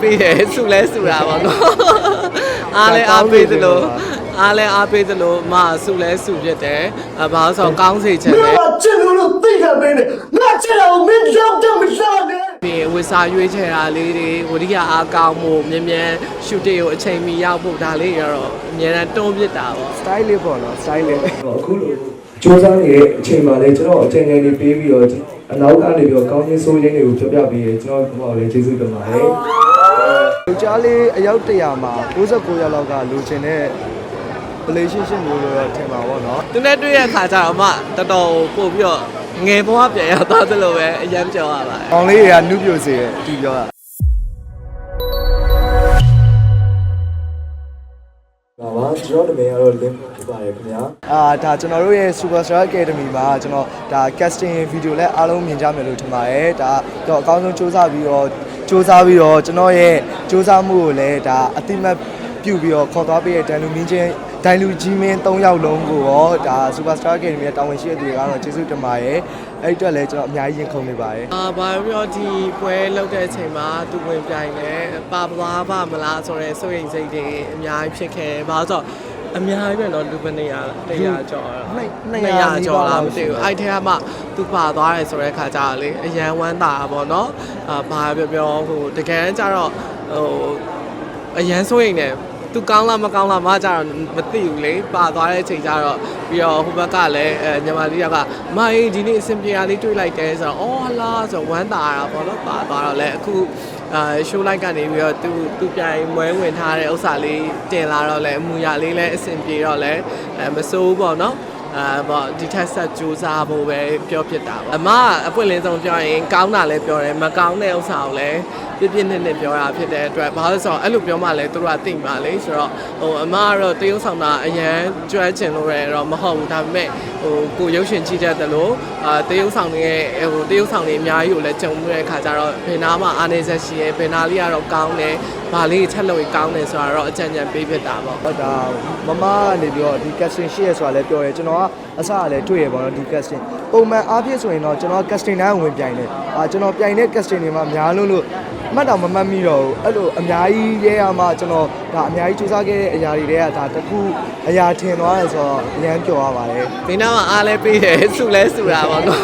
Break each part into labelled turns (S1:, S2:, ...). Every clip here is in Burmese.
S1: ပေးတယ်စုလဲစုတာပေါ့နော်အားလဲအားပေးသလိုအားလဲအားပေးသလိုမစုလဲစုဖြစ်တယ်အဘာလို့ဆိုတော့ကောင်းစေချင်တယ်
S2: ငါချစ်လို့လို့သိတာပဲနဲ့ငါချစ်တာကိုမင်းရောက်တော့မစားနဲ့
S1: ပြီးဝစ်စာရွေးချယ်တာလေးတွေဝရိယအားကောင်းမှုမြ мян ရှူတေကိုအချိန်မီရောက်ဖို့ဒါလေးရတော့အများနဲ့တွန်းပစ်တာပေါ့
S3: style လေးပေါ့နော် style လေး
S2: အခုလိုစူးစမ်းနေတဲ့အချိန်မှာလည်းကျွန်တော်အချိန်ငယ်နေပေးပြီးတော့အနောက်ကနေပြီးတော့ကောင်းချင်းဆိုးချင်းတွေကိုပြောပြပေးရကျွန်တော်ဘာလဲကျေးဇူးတင်ပါတယ်
S3: လူကြားလေးအယောက်100မှာ69ယောက်လောက်ကလူချင်းတဲ့ relationship မျိုးလို့တော့ထင်ပါဘောနော်
S1: သူနဲ့တွေ့ရခါကျတော့မှတော်တော်ပို့ပြီးတော့ငယ်ဘဝပြန်ရောက်သွားသလိုပဲအရင်ပြောရပါတယ်။
S3: အောင်လေးတွေကနုပြိုစေတယ်အတီပြောတာ
S2: ပါပါကျွန်တော်နာမည်ကတော့ link ဖြစ်ပါတယ်ခင်ဗျာ။
S3: အာဒါကျွန်တော်တို့ရဲ့ Superstar Academy မှာကျွန်တော်ဒါ casting video လည်းအားလုံးမြင်ကြမယ်လို့ထင်ပါတယ်။ဒါတော့အကောင်းဆုံးစူးစမ်းပြီးတော့ စူးစမ်းပြီးတော့ကျွန်တော်ရဲ့စူးစမ်းမှုကိုလည်းဒါအတိမတ်ပြုပြီးတော့ခေါ်သွားပေးတဲ့ဒန်လူမင်းချင်းဒိုင်လူကြီးမင်း၃ယောက်လုံးကိုရောဒါ Superstar Academy ရဲ့တာဝန်ရှိတဲ့သူတွေကတော့ကျေးဇူးတင်ပါတယ်။အဲ့ဒီအတွက်လည်းကျွန်တော်အများကြီးရင်ခုန်နေပါတယ်။
S1: အာဘာပြောဒီပွဲလောက်တဲ့အချိန်မှာသူဝင်ပြိုင်တယ်ပါသွားပါမလားဆိုတော့စိုးရိမ်စိတ်တွေအများကြီးဖြစ်ခဲ့တယ်ဘာလို့ဆိုတော့ အများကြီးပဲတော့လူပနေရ100ကျော်တော့
S3: နှစ်200
S1: ကျော်လားမသိဘူး
S3: နီးပါးလောက်
S1: အဲ့ထဲမှာသူပါသွားတယ်ဆိုတဲ့ခါကျတော့လေအရန်ဝမ်းသာတာပေါ့နော်အာဘာပြောပြောဟိုတကယ်ကျတော့ဟိုအရန်စိုးရိမ်တယ်သူကောင်းလားမကောင်းလားမကြတော့မသိဘူးလေပါသွားတဲ့အချိန်ကျတော့ပြီးတော့ဟိုဘက်ကလည်းအဲညီမလေးကမအေးဒီနေ့အဆင်ပြေရလေးတွေ့လိုက်တယ်ဆိုတော့အော်ဟလာဆိုဝမ်းသာတာပေါ့နော်ပါသွားတော့လေအခု အာရှိုးလိုက်ကနေပြီးတော့သူသူပြိုင်မွဲဝင်ထားတဲ့ဥစ္စာလေးတင်လာတော့လေအမူအရာလေးလည်းအဆင်ပြေတော့လေအဲမစိုးဘူးပေါ့နော် အာပေါ့ဒီထက်ဆက်ကြိုးစားဖို့ပဲပြောဖြစ်တာပေါ့အမကအပွင့်လင်းဆုံးပြောရင်ကောင်းတာလည်းပြောတယ်မကောင်းတဲ့ဥစ္စာကိုလည်းပြပြနစ်နစ်ပြောတာဖြစ်တဲ့အတွက်ဘာလို့လဲဆိုတော့အဲ့လိုပြောမှလည်းသူတို့ကသိမှာလေဆိုတော့ဟိုအမကတော့တရုပ်ဆောင်တာအရန်ကျွမ်းကျင်လို့ရတော့မဟုတ်ဘူးဒါပေမဲ့ဟိုကိုရုပ်ရှင်ကြည့်တတ်တယ်လို့အာတရုပ်ဆောင်တွေဟိုတရုပ်ဆောင်တွေအများကြီးကိုလည်းကြုံမှုတဲ့ခါကျတော့ဘယ်နာမှအားနေဆက်ရှိရဲဘယ်နာလေးကတော့ကောင်းတယ် ဘာလေးချက်လို့ကောင်းတယ်ဆိုတာတော့အကြံဉာဏ်ပေးဖြစ်တာပေါ့
S3: ဟုတ်ဒါမမကနေပြီးတော့ဒီ casting ရှိရဆိုတာလည်းပြောရဲကျွန်တော်ကအစကလည်းတွေ့ရပါတော့ဒီ casting ပုံမှန်အားဖြင့်ဆိုရင်တော့ကျွန်တော် casting တိုင်းဝင်ပြိုင်တယ်အာကျွန်တော်ပြိုင်တဲ့ casting တွေမှာများလို့လို့အမှတ်တော့မမှတ်မိတော့ဘူးအဲ့လိုအများကြီးရဲရမှကျွန်တော်ဒါအများကြီးစူးစမ်းခဲ့တဲ့အရာတွေတွေကဒါတစ်ခုအရာထင်သွားတယ်ဆိုတော့အရန်ပျော်ရပါတယ်
S1: ဒီနောက်မှာအားလဲပေးတယ်စုလဲစုတာပေါ့နော်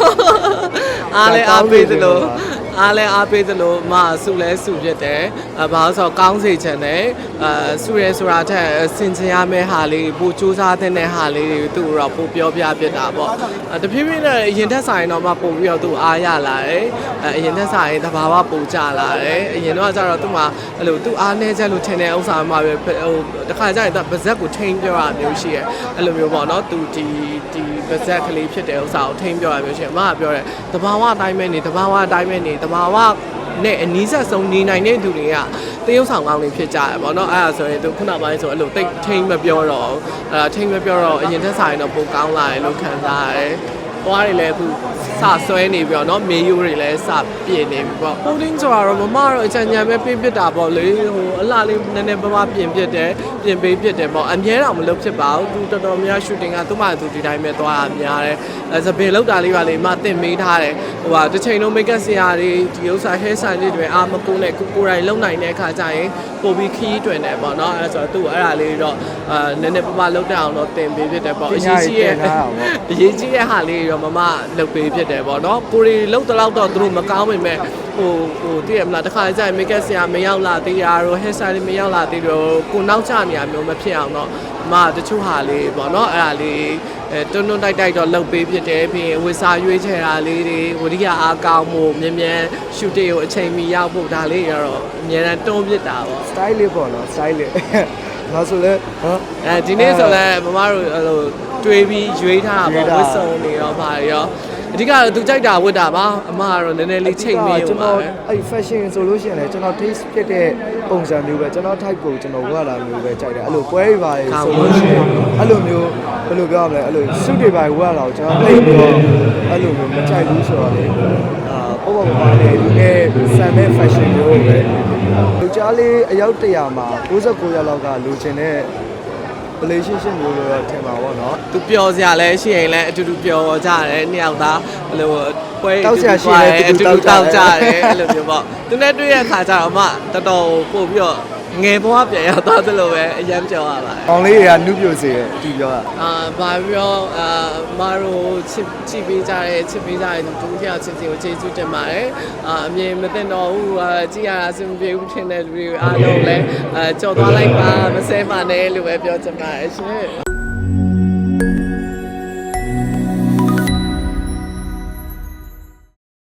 S1: အားလဲအားပေးသလို အားလဲအားပေးသလိုမစုလဲစုဖြစ်တယ်အဘာလို့ဆိုတော့ကောင်းစေချင်တယ်အဲစုရဲဆိုတာထက်စင်ချင်ရမယ့်ဟာလေးပိုစူးစမ်းတဲ့ဟာလေးတွေသူ့တော့ပိုပြောပြဖြစ်တာပေါ့အဲတဖြည်းဖြည်းနဲ့အရင်ထက်ဆိုင်တော့မှပို့ပြီးတော့သူအားရလာတယ်အဲအရင်ထက်ဆိုင်တဘာဝပိုကြလာတယ်အရင်တော့ကျတော့သူ့မှာအဲ့လိုသူအားနေချက်လို့ထင်တဲ့ဥစ္စာမှပဲဟိုတခါကျရင်သူပါဇက်ကိုထိန်းပြောရမျိုးရှိရဲအဲ့လိုမျိုးပေါ့နော်သူဒီဒီပါဇက်ကလေးဖြစ်တဲ့ဥစ္စာကိုထိန်းပြောရမျိုးရှိရဲအမကပြောတယ်တဘာဝအတိုင်းပဲနေတဘာဝအတိုင်းပဲနေတဘာဝနဲ့အနီးဆက်ဆုံးနေနိုင်တဲ့သူတွေကတရုပ်ဆောင်ကောင်းတွေဖြစ်ကြတယ်ပေါ့နော်အဲ့ဒါဆိုရင်သူခုနပိုင်းဆိုအဲ့လိုတိတ်ထိန်းမပြောတော့ဘူးအဲ့ဒါထိန်းမပြောတော့အရင်ထက်ဆိုင်တော့ပိုကောင်းလာတယ်လို့ခံစားရတယ် သွားတွေလည်းအခုစဆွဲနေပြီပေါ့နော်မေယိုတွေလည်းစပြင်နေပြီပေါ့ holding ဆိုတာတော့မမတော့အချန်ချန်ပဲပြင်ပစ်တာပေါ့လေဟိုအလှလေးနည်းနည်းပမပြင်ပစ်တယ်ပြင်ပေးပစ်တယ်ပေါ့အများတော့မလုပ်ဖြစ်ပါဘူးသူတော်တော်များ shooting ကသူ့မှသူဒီတိုင်းပဲသွားတာများတယ်စပင်လောက်တာလေးပါလေမတင်မေးထားတယ်ဟိုပါတစ်ချိန်လုံး make up ဆရာတွေဒီဥစ္စာ hair style တွေအာမကိုနဲ့ကိုကိုယ်တိုင်လုံနိုင်တဲ့အခါကျရင်ပိုပြီးခီးတွင်တယ်ပေါ့နော်အဲဆိုတော့သူ့အဲ့ဒါလေးတော့အာနည်းနည်းပမလောက်တဲ့အောင်တော့တင်ပေးဖြစ်တယ်ပေါ့အရေးကြီးရဲ့အရေးကြီးရဲ့ဟာလေးရောတော့မမလုပ်ပေးဖြစ်တယ်ပေါ့နော်ကိုရီလှုပ်တလောက်တော့သူတို့မကောင်းပေမဲ့ဟိုဟိုသိရမလားတခါကျရင် make up ဆရာမရောက်လာသေးတာရော hair style မရောက်လာသေးတော့ကိုနောက်ချနေရမျိုးမဖြစ်အောင်တော့မတချို့ဟာလေးပေါ့နော်အဲ့ဒါလေးအဲတွန်းတွန်းတိုက်တိုက်တော့လှုပ်ပေးဖြစ်တယ်ပြီးရင်ဝေစာရွေးချယ်တာလေးတွေဝရိယအားကောင်းမှုမြင်မြန်ရှူတေကိုအချိန်မီရောက်ဖို့ဒါလေးတွေတော့အများနဲ့တွန်းပစ်တာပေါ့
S3: style လေးပေါ့နော် style လေးငါဆိုလဲဟမ်
S1: အဲဒီနေ့ဆိုလဲမမတို့ဟို တွေးပြီးရွေးထားတာ
S3: ရွေး
S1: ပေါ့
S3: ထား
S1: ဝစ်စုံနေရောပါရောအဓိကတော့သူကြိုက်တာဝတ်တာပါအမကတော့နည်းနည်းလေးချိန်မေး
S3: ကျွ
S1: ရုံ
S3: န်
S1: ပါ
S3: တော်
S1: ပဲ
S3: အဲ့ fashion ဆိုလို့ရှိရင်လည်းကျွန်တော် taste ဖြစ်တဲ့ပုံစံမျိုးပဲကျွန်တော် type ကိုကျွန်တော်ဝတ်လာမျိုးပဲကြိုက်တယ်အဲ့လိုပွဲတွေပါလေဆိုလို့ရှိရင်အဲ့လိုမျိုးဘယ်လိုပြောရမလဲအဲ့လို suit တွေပါဝတ်လာတော့ကျွန်တော်တိတ်ပြီးတော့အဲ့လိုမျိုးမကြိုက်ဘူးဆိုတော့လေအာပုံပုံပါလေဒီနေ့ဆန်တဲ့ fashion မျိုးပဲလူကြားလေးအယောက်100မှာ69ယောက်လောက်ကလူချင်းတဲ့ relationship မျိုးလို့တော့ထင်ပါဘောနော်
S1: သူပျော်စရာလဲရှိရင်လည်းအတူတူပျော်ကြတယ်နှစ်ယောက်သားဘယ်လိုပွဲ
S3: တောက်စရာရှိရင်လည်း
S1: အတူတူ
S3: အတူတူတော
S1: တော
S3: က်
S1: က်
S3: ကြ
S1: ကြ
S3: တယ်
S1: တယ်အဲ့လိုမျိုးပေါ့သူနဲ့တွေ့ရခါကျတော့မှတော်တော်ပို့ပြီးတော့ ငယ်ဘဝပြန်ရောက်သွားသလိုပဲအရင်ပြောရပါတယ်။
S3: အောင်လေးတွေကနုပြိုစေတယ်အတူပြောတာ
S1: အာဘာပြီးတော့အာမအားတို့ချစ်ချစ်ပေးကြတယ်ချစ်ပေးကြတယ်သူတို့ပြောက်ချစ်စီကိုကျေးဇူးတင်ပါတယ်အာအမြင်မသိတော့ဘူးအာကြည်ရတာအဆင်မပြေဘူးထင်တဲ့လူတွေအားလုံးလည်းအာကြော်သွားလိုက်ပါမဆဲပါနဲ့လို့ပဲပြောချင်ပါတယ်ရှင်